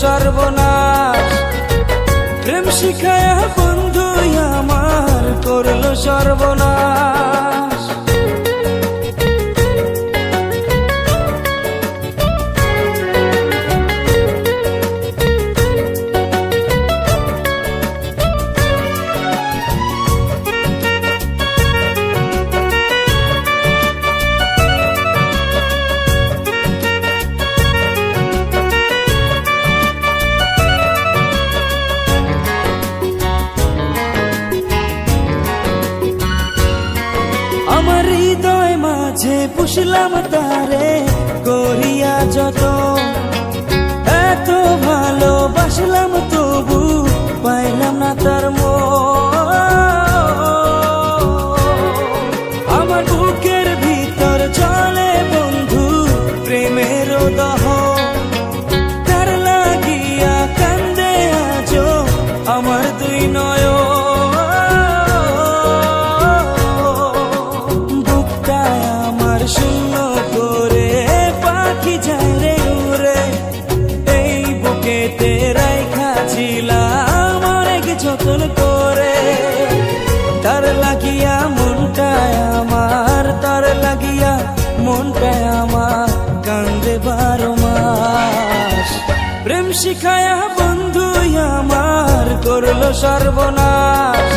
সর্বনাশ। প্রেম শিখায় বন্ধু আমার করল সর্বনাশ। পুষলাম তারে করিয়া যত। এত ভালোবাসলাম তবু পাইলাম না তার মন। অনেক যতন করে। তার লাগিয়া মনটায় আমার, তার লাগিয়া মনটায় আমার কান্দে বারো মাস। প্রেম শিখায়া বন্ধু আমার করল সর্বনাশ।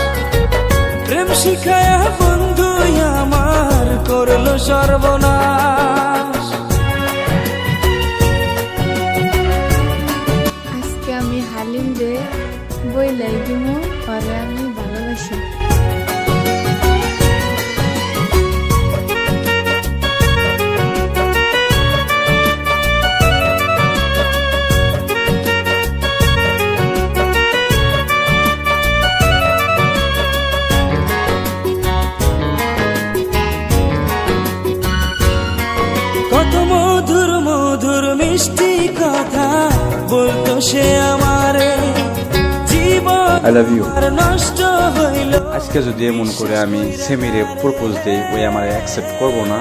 প্রেম শিখায়া বন্ধু আমার করল সর্বনাশ। দিমু পরে আমি ভালোবাসি কত মধুর মধুর মিষ্টি কথা বলতো সে আমারে জীবন লাভ হইল। আজকে যদি এমন করে আমি সেমিরে প্রপোজ দেই ওই আমার অ্যাকসেপ্ট করব না?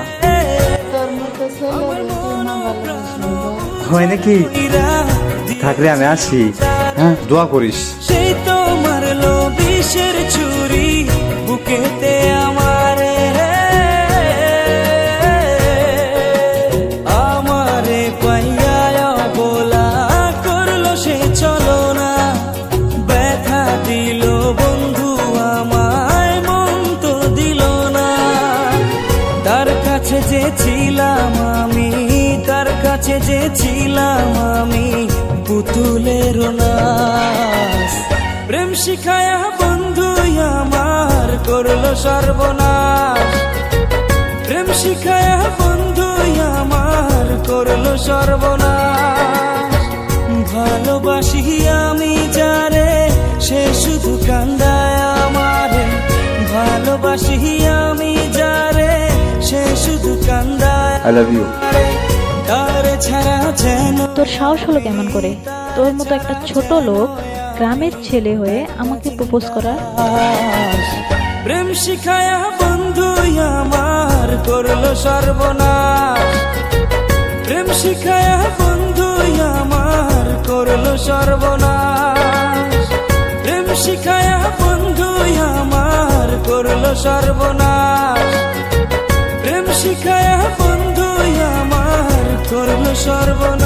হয় নাকি? থাকলে আমি আসি। হ্যাঁ দোয়া করিস। সেই তোমার মারলো বিষের ছুরি বুকেতে যে ছিলাম আমি পুতুলের নাশ প্রেম শিখায়া বন্ধু আমার করল সর্বনাশ। প্রেম শিখায়া বন্ধু আমার করল সর্বনাশ। ভালোবাসি আমি যারে সে শুধু কান্দায় আমারে। ভালোবাসি আমি যারে সে শুধু কান্দায় আই লাভ ইউ। তার সাহস হলো কেমন করে? তোর মতো একটা ছোট লোক গ্রামের ছেলে হয়ে আমাকে প্রপোজ করা। প্রেম শিখায়া বন্ধু আমার করল সর্বনাশ। প্রেম শিখায়া বন্ধু আমার করল সর্বনাশ। প্রেম শিখায়া বন্ধু আমার করল সর্বনাশ। প্রেম শিখায়া বন্ধু আমার সর্বনাশ।